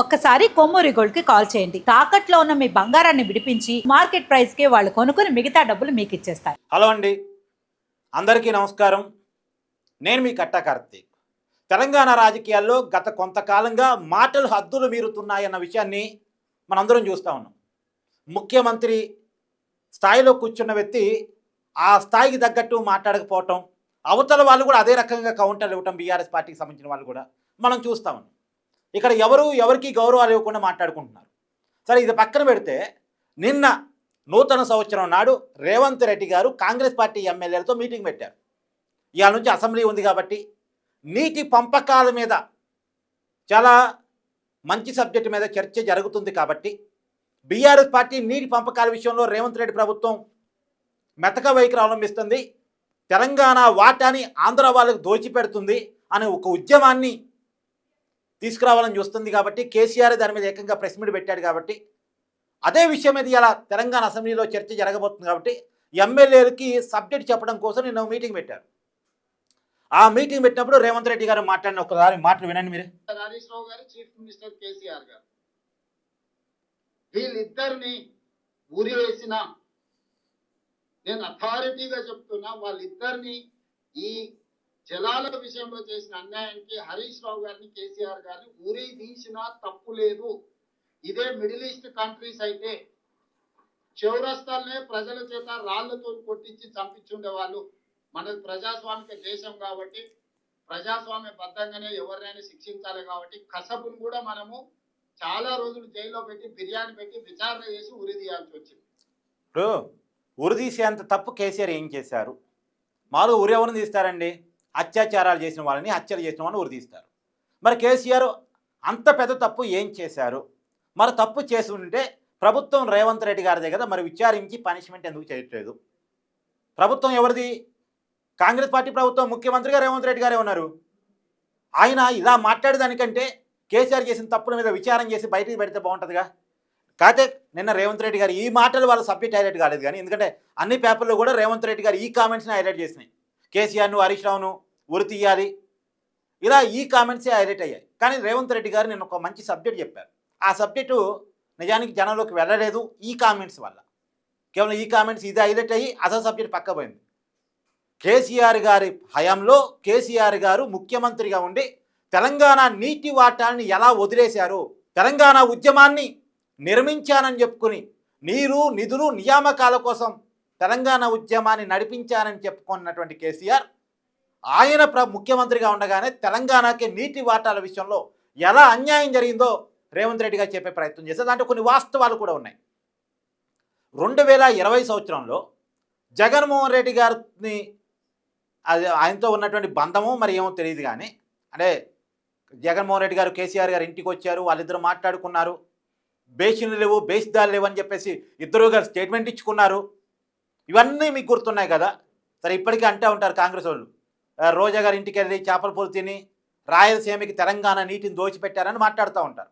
ఒక్కసారి కొమ్మూరి గోల్డ్కి కాల్ చేయండి. తాకట్లో ఉన్న మీ బంగారాన్ని విడిపించి మార్కెట్ ప్రైస్కి వాళ్ళు కొనుక్కుని మిగతా డబ్బులు మీకు ఇచ్చేస్తారు. హలో అండి. అందరికీ నమస్కారం. నేను మీ కట్ట కార్తీక్. తెలంగాణ రాజకీయాల్లో గత కొంతకాలంగా మాటలు హద్దులు మీరుతున్నాయన్న విషయాన్ని మనందరం చూస్తూ ఉన్నాం. ముఖ్యమంత్రి స్థాయిలో కూర్చున్న వ్యక్తి ఆ స్థాయికి తగ్గట్టు మాట్లాడకపోవటం అవతల వాళ్ళు కూడా అదే రకంగా కౌంటర్లు ఇవ్వటం బీఆర్ఎస్ పార్టీకి సంబంధించిన వాళ్ళు కూడా మనం చూస్తూ ఉన్నాం. ఇక్కడ ఎవరు ఎవరికి గౌరవాలు ఇవ్వకుండా మాట్లాడుకుంటున్నారు. సరే ఇది పక్కన పెడితే నిన్న నూతన సంవత్సరం నాడు రేవంత్ రెడ్డి గారు కాంగ్రెస్ పార్టీ ఎమ్మెల్యేలతో మీటింగ్ పెట్టారు. ఇవాళ నుంచి అసెంబ్లీ ఉంది కాబట్టి నీటి పంపకాల మీద చాలా మంచి సబ్జెక్టు మీద చర్చ జరుగుతుంది కాబట్టి బీఆర్ఎస్ పార్టీ నీటి పంపకాల విషయంలో రేవంత్ రెడ్డి ప్రభుత్వం మెతక వైఖరి అవలంబిస్తుంది. తెలంగాణ వాటాని ఆంధ్ర వాళ్ళకు దోచిపెడుతుంది అనే ఒక ఉద్యమాన్ని తీసుకురావాలని చూస్తుంది కాబట్టి కేసీఆర్ దాని మీద ఏకంగా ప్రెస్ మీట్ పెట్టాడు కాబట్టి అదే విషయం మీద ఇలా తెలంగాణ అసెంబ్లీలో చర్చ జరగబోతుంది కాబట్టి ఎమ్మెల్యేలకి సబ్జెక్ట్ చెప్పడం కోసం నిన్న మీటింగ్ పెట్టారు. ఆ మీటింగ్ పెట్టినప్పుడు రేవంత్ రెడ్డి గారు మాట్లాడిన ఒకసారి మాటలు వినండి మీరు. హరీష్ రావు గారు చీఫ్ మినిస్టర్ కేసీఆర్ గారు. వీళ్ళిద్దరిని ఉరి వేసిన నేను అథారిటీగా చెప్తున్నా వాళ్ళిద్దరిని ఈ జలాల విషయంలో చేసిన అన్యాయానికి హరీష్ రావు గారిని కేసీఆర్ గారిని ఉరి తీసినా తప్పు లేదు. ఇదే మిడిల్ ఈస్ట్ కంట్రీస్ అయితే చౌరస్తాలనే ప్రజల చేత రాళ్ళతో కొట్టించి చంపించుండే వాళ్ళు. మనది ప్రజాస్వామిక దేశం కాబట్టి ప్రజాస్వామ్య బద్ధంగానే ఎవరినైనా శిక్షించాలి కాబట్టి కసబును కూడా మనము చాలా రోజులు జైల్లో పెట్టి బిర్యానీ పెట్టి విచారణ చేసి ఉరి తీయాల్సి వచ్చింది. ఇప్పుడు ఉరి తీసేంత తప్పు కేసీఆర్ ఏం చేశారు? మామూలుగా ఉరి ఎవరిని తీస్తారండి? అత్యాచారాలు చేసిన వాళ్ళని హత్యలు చేసిన వాళ్ళని ఉరిదీస్తారు మరి కేసీఆర్ అంత పెద్ద తప్పు ఏం చేశారు? మరి తప్పు చేసి ఉంటే ప్రభుత్వం రేవంత్ రెడ్డి గారిదే కదా మరి విచారించి పనిష్మెంట్ ఎందుకు చేయట్లేదు? ప్రభుత్వం ఎవరిది? కాంగ్రెస్ పార్టీ ప్రభుత్వం ముఖ్యమంత్రిగా రేవంత్ రెడ్డి గారే ఉన్నారు. ఆయన ఇలా మాట్లాడేదానికంటే కేసీఆర్ చేసిన తప్పుల మీద విచారం చేసి బయటికి పెడితే బాగుంటుందిగా. కాకపోతే నిన్న రేవంత్ రెడ్డి గారు ఈ మాటలు వాళ్ళ సబ్జెక్ట్ హైలైట్ కాలేదు కానీ ఎందుకంటే అన్ని పేపర్లు కూడా రేవంత్ రెడ్డి గారు ఈ కామెంట్స్ని హైలైట్ చేసినాయి. కేసీఆర్ను హరీష్ రావును ఉరి తీయాలి. ఇలా ఈ కామెంట్సే హైలైట్ అయ్యాయి. కానీ రేవంత్ రెడ్డి గారు నేను ఒక మంచి సబ్జెక్ట్ చెప్పారు. ఆ సబ్జెక్టు నిజానికి జనంలోకి వెళ్ళలేదు ఈ కామెంట్స్ వల్ల. కేవలం ఈ కామెంట్స్ ఇది హైలైట్ అయ్యి అసలు సబ్జెక్ట్ పక్క పోయింది. కేసీఆర్ గారి హయాంలో కేసీఆర్ గారు ముఖ్యమంత్రిగా ఉండి తెలంగాణ నీటి వాటాన్ని ఎలా వదిలేశారు? తెలంగాణ ఉద్యమాన్ని నిర్మించానని చెప్పుకుని నీరు నిధులు నియామకాల కోసం తెలంగాణ ఉద్యమాన్ని నడిపించానని చెప్పుకున్నటువంటి కేసీఆర్ ఆయన ప్ర ముఖ్యమంత్రిగా ఉండగానే తెలంగాణకి నీటి వాటాల విషయంలో ఎలా అన్యాయం జరిగిందో రేవంత్ రెడ్డి గారు చెప్పే ప్రయత్నం చేశారు. దాంట్లో కొన్ని వాస్తవాలు కూడా ఉన్నాయి. రెండు వేల ఇరవై సంవత్సరంలో జగన్మోహన్ రెడ్డి గారిని అది ఆయనతో ఉన్నటువంటి బంధము మరి ఏమో తెలియదు కానీ అంటే జగన్మోహన్ రెడ్డి గారు కేసీఆర్ గారు ఇంటికి వచ్చారు వాళ్ళిద్దరు మాట్లాడుకున్నారు. బేసిన్లు లేవు బేసిదాలు లేవు అని చెప్పేసి ఇద్దరు గారు స్టేట్మెంట్ ఇచ్చుకున్నారు. ఇవన్నీ మీకు గుర్తున్నాయి కదా? సరే ఇప్పటికీ అంటూ ఉంటారు కాంగ్రెస్ వాళ్ళు. రోజా గారి ఇంటికి వెళ్ళి చేపల పూలు తిని రాయలసీమకి తెలంగాణ నీటిని దోచిపెట్టారని మాట్లాడుతూ ఉంటారు.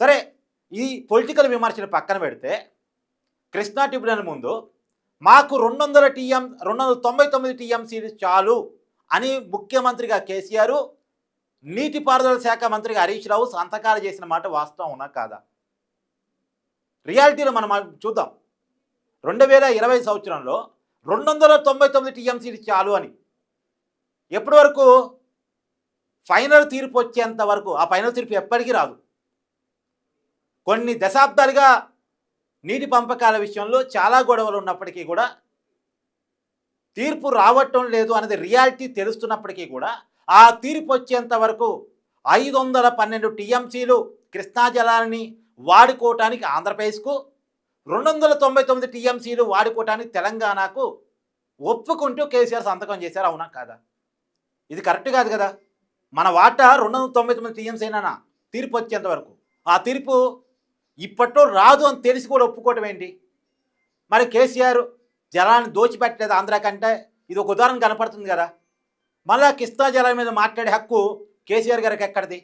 సరే ఈ పొలిటికల్ విమర్శలు పక్కన పెడితే కృష్ణా ట్రిబ్యునల్ ముందు మాకు రెండు వందల టీఎం రెండు వందల తొంభై తొమ్మిది టీఎంసీలు చాలు అని ముఖ్యమంత్రిగా కేసీఆర్ నీటిపారుదల శాఖ మంత్రిగా హరీష్ రావు సంతకాలు చేసిన మాట వాస్తవం ఉన్నా కాదా? రియాలిటీలో మనం చూద్దాం. రెండు వేల ఇరవై సంవత్సరంలో రెండు వందల తొంభై తొమ్మిది టీఎంసీలు చాలు అని ఎప్పటి వరకు ఫైనల్ తీర్పు వచ్చేంత వరకు ఆ ఫైనల్ తీర్పు ఎప్పటికీ రాదు. కొన్ని దశాబ్దాలుగా నీటి పంపకాల విషయంలో చాలా గొడవలు ఉన్నప్పటికీ కూడా తీర్పు రావటం లేదు అనేది రియాలిటీ తెలుస్తున్నప్పటికీ కూడా ఆ తీర్పు వచ్చేంత వరకు ఐదు వందల పన్నెండు టీఎంసీలు కృష్ణా జలాన్ని వాడుకోవటానికి ఆంధ్రప్రదేశ్కు రెండు వందల తొంభై తొమ్మిది టీఎంసీలు వాడుకోవటానికి తెలంగాణకు ఒప్పుకుంటూ కేసీఆర్ సంతకం చేశారు. అవునా కాదా? ఇది కరెక్ట్ కాదు కదా. మన వాటా రెండు వందల తొంభై తొమ్మిది టీఎంసీనా తీర్పు వచ్చేంత వరకు. ఆ తీర్పు ఇప్పట్లో రాదు అని తెలిసి కూడా ఒప్పుకోవటం ఏంటి? మరి కేసీఆర్ జలాన్ని దోచిపెట్టలేదు ఆంధ్ర కంటే. ఇది ఒక ఉదాహరణ కనపడుతుంది కదా. మళ్ళా కిస్తా జలం మీద మాట్లాడే హక్కు కేసీఆర్ గారికి ఎక్కడిది?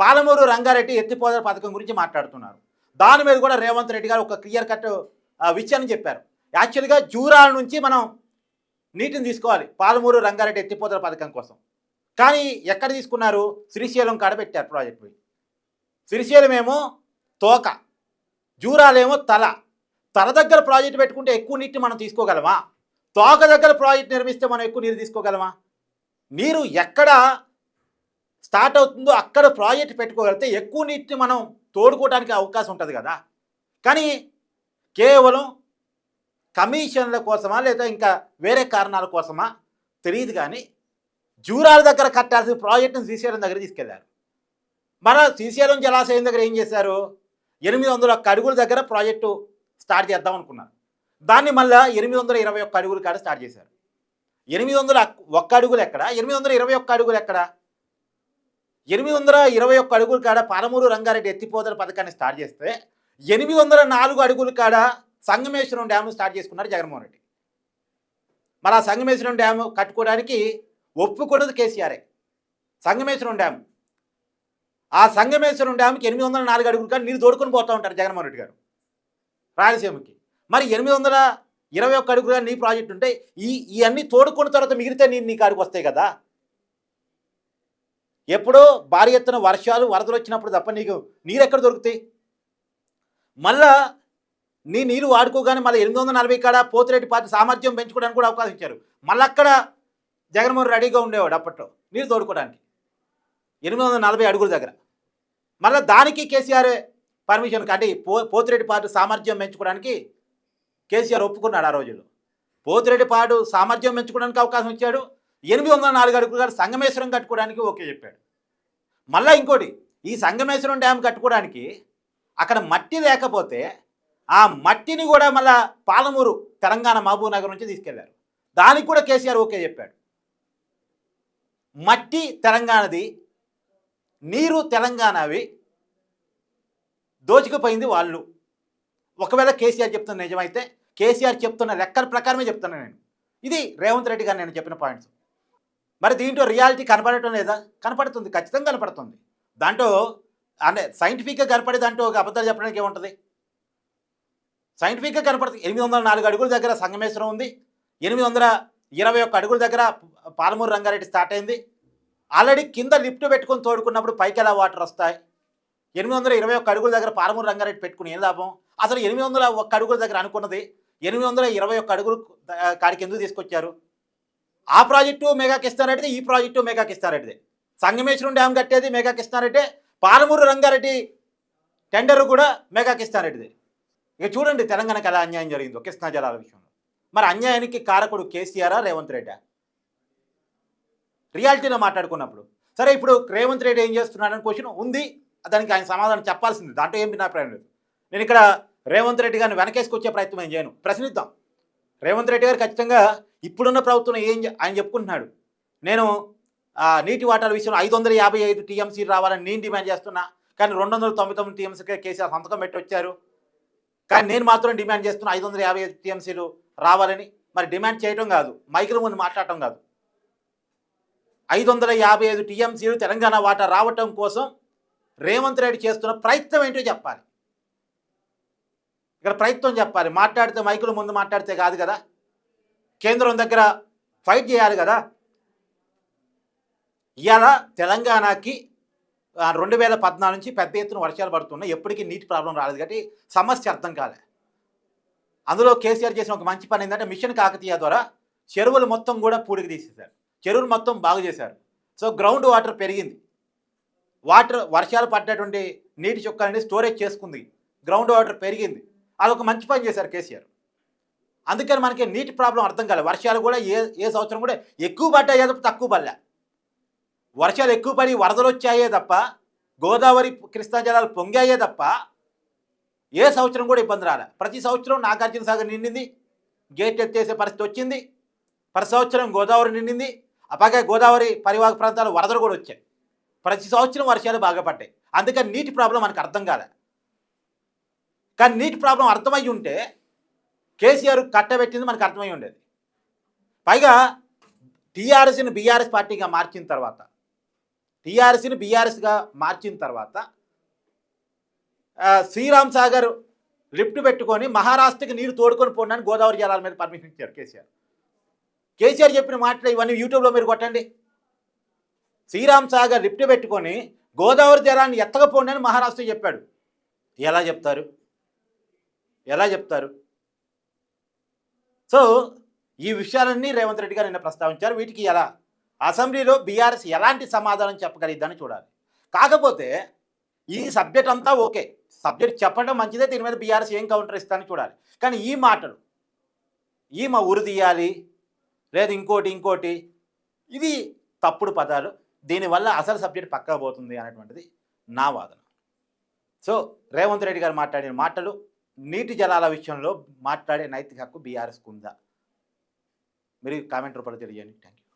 పాలమూరు రంగారెడ్డి ఎత్తిపోదల పథకం గురించి మాట్లాడుతున్నారు. దాని మీద కూడా రేవంత్ రెడ్డి గారు ఒక క్లియర్ కట్ విషయాన్ని చెప్పారు. యాక్చువల్గా జూరాల నుంచి మనం నీటిని తీసుకోవాలి. పాలమూరు రంగారెడ్డి ఎత్తిపోతల పథకం కోసం. కానీ ఎక్కడ తీసుకున్నారు? శ్రీశైలం కాడ పెట్టారు ప్రాజెక్ట్ పోయి. శ్రీశైలమేమో తోక జూరాలేమో తల. తల దగ్గర ప్రాజెక్ట్ పెట్టుకుంటే ఎక్కువ నీటిని మనం తీసుకోగలమా? తోక దగ్గర ప్రాజెక్ట్ నిర్మిస్తే మనం ఎక్కువ నీరు తీసుకోగలమా? నీరు ఎక్కడ స్టార్ట్ అవుతుందో అక్కడ ప్రాజెక్ట్ పెట్టుకోగలిగితే ఎక్కువ నీటిని మనం తోడుకోవడానికి అవకాశం ఉంటుంది కదా. కానీ కేవలం కమిషన్ల కోసమా లేదా ఇంకా వేరే కారణాల కోసమా? తెలియదు కానీ జూరాల దగ్గర కట్టాల్సిన ప్రాజెక్టును శ్రీశైలం దగ్గర తీసుకెళ్ళారు. మన శ్రీశైలం జలాశయం దగ్గర ఏం చేశారు? ఎనిమిది వందల ఒక్క అడుగుల దగ్గర ప్రాజెక్టు స్టార్ట్ చేద్దాం అనుకున్నారు. దాన్ని మళ్ళీ ఎనిమిది వందల ఇరవై ఒక్క అడుగులు కాడ స్టార్ట్ చేశారు. ఎనిమిది వందల ఒక్క అడుగులు ఎక్కడ? ఎనిమిది వందల ఇరవై ఒక్క అడుగులు ఎక్కడ? ఎనిమిది వందల ఇరవై ఒక్క అడుగుల కాడ పాలమూరు రంగారెడ్డి ఎత్తిపోతల పథకాన్ని స్టార్ట్ చేస్తే ఎనిమిది వందల నాలుగు అడుగుల కాడ సంగమేశ్వరం డ్యామ్ స్టార్ట్ చేసుకున్నారు జగన్మోహన్ రెడ్డి. మరి ఆ సంగమేశ్వరం డ్యామ్ కట్టుకోవడానికి ఒప్పుకున్నది కేసీఆరే. సంగమేశ్వరం డ్యామ్. ఆ సంగమేశ్వరం డ్యామ్కి ఎనిమిది వందల నాలుగు అడుగులు కానీ నీరు తోడుకొని పోతూ ఉంటారు జగన్మోహన్ రెడ్డి గారు. రాయలసీమకి. మరి ఎనిమిది వందల ఇరవై ఒక్క అడుగులు నీ ప్రాజెక్ట్ ఉంటే ఈ ఇవన్నీ తోడుకున్న తర్వాత మిగిలితే నీరు నీ కాడికి వస్తాయి కదా. ఎప్పుడో భారీ ఎత్తున వర్షాలు వరదలు వచ్చినప్పుడు తప్ప నీకు నీరు ఎక్కడ దొరుకుతాయి? మళ్ళా నీ నీళ్ళు వాడుకోగానే మళ్ళీ ఎనిమిది వందల నలభై కాడ పోతిరెడ్డి పార్టీ సామర్థ్యం పెంచుకోవడానికి కూడా అవకాశం ఇచ్చారు. మళ్ళీ అక్కడ జగన్మోహన్ రెడీగా ఉండేవాడు అప్పట్లో నీరు తోడుకోవడానికి. ఎనిమిది వందల నలభై అడుగుల దగ్గర. మళ్ళీ దానికి కేసీఆర్ పర్మిషన్ అంటే పో పోతిరెడ్డి పాటు సామర్థ్యం పెంచుకోవడానికి కేసీఆర్ ఒప్పుకున్నాడు ఆ రోజుల్లో. పోతిరెడ్డి పాటు సామర్థ్యం పెంచుకోవడానికి అవకాశం ఇచ్చాడు. ఎనిమిది వందల నాలుగు అడుగులు గారు సంగమేశ్వరం కట్టుకోవడానికి ఓకే చెప్పాడు. మళ్ళీ ఇంకోటి ఈ సంగమేశ్వరం డ్యామ్ కట్టుకోవడానికి అక్కడ మట్టి లేకపోతే ఆ మట్టిని కూడా మళ్ళా పాలమూరు తెలంగాణ మహబూబ్ నగర్ నుంచి తీసుకెళ్ళారు. దానికి కూడా కేసీఆర్ ఓకే చెప్పాడు. మట్టి తెలంగాణది నీరు తెలంగాణవి దోచుకుపోయింది వాళ్ళు. ఒకవేళ కేసీఆర్ చెప్తున్న నిజమైతే కేసీఆర్ చెప్తున్న లెక్కల ప్రకారమే చెప్తున్నాను నేను. ఇది రేవంత్ రెడ్డి గారు నేను చెప్పిన పాయింట్స్. మరి దీంట్లో రియాలిటీ కనపడటం లేదా? కనపడుతుంది ఖచ్చితంగా కనపడుతుంది. దాంట్లో అంటే సైంటిఫిక్గా కనపడే దాంట్లో ఒక అబద్ధాలు చెప్పడానికి ఏముంటుంది? సైంటిఫిక్గా కనపడుతుంది. ఎనిమిది వందల నాలుగు అడుగుల దగ్గర సంగమేశ్వరం ఉంది. ఎనిమిది వందల ఇరవై ఒక్క అడుగుల దగ్గర పాలమూరు రంగారెడ్డి స్టార్ట్ అయింది. ఆల్రెడీ కింద లిఫ్ట్ పెట్టుకొని తోడుకున్నప్పుడు పైకి ఎలా వాటర్ వస్తాయి? ఎనిమిది వందల ఇరవై ఒక్క అడుగుల దగ్గర పాలమూరు రంగారెడ్డి పెట్టుకుని ఏం లాభం? అసలు ఎనిమిది వందల ఒక్క అడుగుల దగ్గర అనుకున్నది ఎనిమిది వందల ఇరవై ఒక్క అడుగులు కాడికి ఎందుకు తీసుకొచ్చారు? ఆ ప్రాజెక్టు మెగా కిస్తారెడ్డిది ఈ ప్రాజెక్టు మెగా కిస్తారెడ్డిది సంగమేశ్వరం డ్యామ్ కట్టేది మెగా కిస్తారెడ్డి పాలమూరు రంగారెడ్డి టెండరు కూడా మెగా కిస్తారెడ్డిది ఇక చూడండి తెలంగాణకు ఎలా అన్యాయం జరిగిందో. కృష్ణా జలాల విషయంలో. మరి అన్యాయానికి కారకుడు కేసీఆరా రేవంత్ రెడ్డా? రియాలిటీలో మాట్లాడుకున్నప్పుడు. సరే ఇప్పుడు రేవంత్ రెడ్డి ఏం చేస్తున్నాడని క్వశ్చన్ ఉంది. దానికి ఆయన సమాధానం చెప్పాల్సింది. దాంట్లో ఏం అభిప్రాయం లేదు. నేను ఇక్కడ రేవంత్ రెడ్డి గారిని వెనకేసుకొచ్చే ప్రయత్నం ఏం చేయను. ప్రశ్నిద్దాం. రేవంత్ రెడ్డి గారు ఖచ్చితంగా ఇప్పుడున్న ప్రభుత్వం ఏం ఆయన చెప్పుకుంటున్నాడు. నేను నీటి వాటాల విషయంలో ఐదు వందల యాభై ఐదు టీఎంసీ రావాలని నేను డిమాండ్ చేస్తున్నా. కానీ రెండు వందల తొంభై తొమ్మిది టీఎంసీకే కేసీఆర్ సంతకం పెట్టి వచ్చారు. కానీ నేను మాత్రం డిమాండ్ చేస్తున్న ఐదు వందల యాభై టీఎంసీలు రావాలని. మరి డిమాండ్ చేయటం కాదు. మైకుల ముందు మాట్లాడటం కాదు. ఐదు వందల యాభై ఐదు టీఎంసీలు తెలంగాణ వాటా రావటం కోసం రేవంత్ రెడ్డి చేస్తున్న ప్రయత్నం ఏంటో చెప్పాలి. ఇక్కడ ప్రయత్నం చెప్పాలి. మాట్లాడితే మైకుల ముందు మాట్లాడితే కాదు కదా. కేంద్రం దగ్గర ఫైట్ చేయాలి కదా. ఇలా తెలంగాణకి రెండు వేల పద్నాలుగు నుంచి పెద్ద ఎత్తున వర్షాలు పడుతున్నాయి. ఎప్పటికీ నీటి ప్రాబ్లం రాలేదు కాబట్టి సమస్య అర్థం కాలే. అందులో కేసీఆర్ చేసిన ఒక మంచి పని ఏంటంటే మిషన్ కాకతీయ ద్వారా చెరువులు మొత్తం కూడా పూడికి తీసేశారు. చెరువులు మొత్తం బాగు చేశారు. సో గ్రౌండ్ వాటర్ పెరిగింది. వాటర్ వర్షాలు పడ్డటువంటి నీటి చుక్కలని స్టోరేజ్ చేసుకుంది. గ్రౌండ్ వాటర్ పెరిగింది. అదొక మంచి పని చేశారు కేసీఆర్. అందుకని మనకి నీటి ప్రాబ్లం అర్థం కాలేదు వర్షాలు కూడా ఏ ఏ సంవత్సరం కూడా ఎక్కువ పడ్డాయే తప్ప తక్కువ పడలే. వర్షాలు ఎక్కువ పడి వరదలు వచ్చాయే తప్ప గోదావరి కృష్ణా జలాలు పొంగాయే తప్ప ఏ సంవత్సరం కూడా ఇబ్బంది రాలే. ప్రతి సంవత్సరం నాగార్జున సాగర్ నిండింది గేట్ ఎత్తేసే పరిస్థితి వచ్చింది ప్రతి సంవత్సరం గోదావరి నిండింది అలాగే గోదావరి పరివాహక ప్రాంతాలు వరదలు కూడా వచ్చాయి. ప్రతి సంవత్సరం వర్షాలు బాగా పడ్డాయి. అందుకని నీటి ప్రాబ్లం మనకు అర్థం కాలే. కానీ నీటి ప్రాబ్లం అర్థమై ఉంటే కేసీఆర్ కట్టబెట్టింది మనకు అర్థమై ఉండేది. పైగా టీఆర్ఎస్ని బీఆర్ఎస్ పార్టీగా మార్చిన తర్వాత టీఆర్ఎస్ని బీఆర్ఎస్గా మార్చిన తర్వాత శ్రీరామ్ సాగర్ లిఫ్ట్ పెట్టుకొని మహారాష్ట్రకి నీరు తోడుకొని పోండి గోదావరి జలాల మీద పర్మిషన్ ఇచ్చారు కేసీఆర్. కేసీఆర్ చెప్పిన మాటలు ఇవన్నీ యూట్యూబ్లో మీరు కొట్టండి. శ్రీరామ్ సాగర్ లిఫ్ట్ పెట్టుకొని గోదావరి జలాన్ని ఎత్తకపోండి అని మహారాష్ట్ర చెప్పాడు. ఎలా చెప్తారు? ఎలా చెప్తారు? సో ఈ విషయాలన్నీ రేవంత్ రెడ్డి గారు నిన్న ప్రస్తావించారు. వీటికి ఎలా అసెంబ్లీలో బీఆర్ఎస్ ఎలాంటి సమాధానం చెప్పగలిగిద్దని చూడాలి. కాకపోతే ఈ సబ్జెక్ట్ అంతా ఓకే. సబ్జెక్ట్ చెప్పడం మంచిదే దీని మీద బీఆర్ఎస్ ఏం కౌంటర్ ఇస్తానని చూడాలి. కానీ ఈ మాటలు ఈ మా ఉరి తీయాలి లేదు ఇంకోటి ఇంకోటి ఇది తప్పుడు పదాలు. దీనివల్ల అసలు సబ్జెక్ట్ పక్కకు పోతుంది అనేటువంటిది నా వాదన. సో రేవంత్ రెడ్డి గారు మాట్లాడిన మాటలు నీటి జలాల విషయంలో మాట్లాడే నైతిక హక్కు బీఆర్ఎస్కు ఉందా? మీరు కామెంట్ రూపంలో తెలియజేయండి. Thank you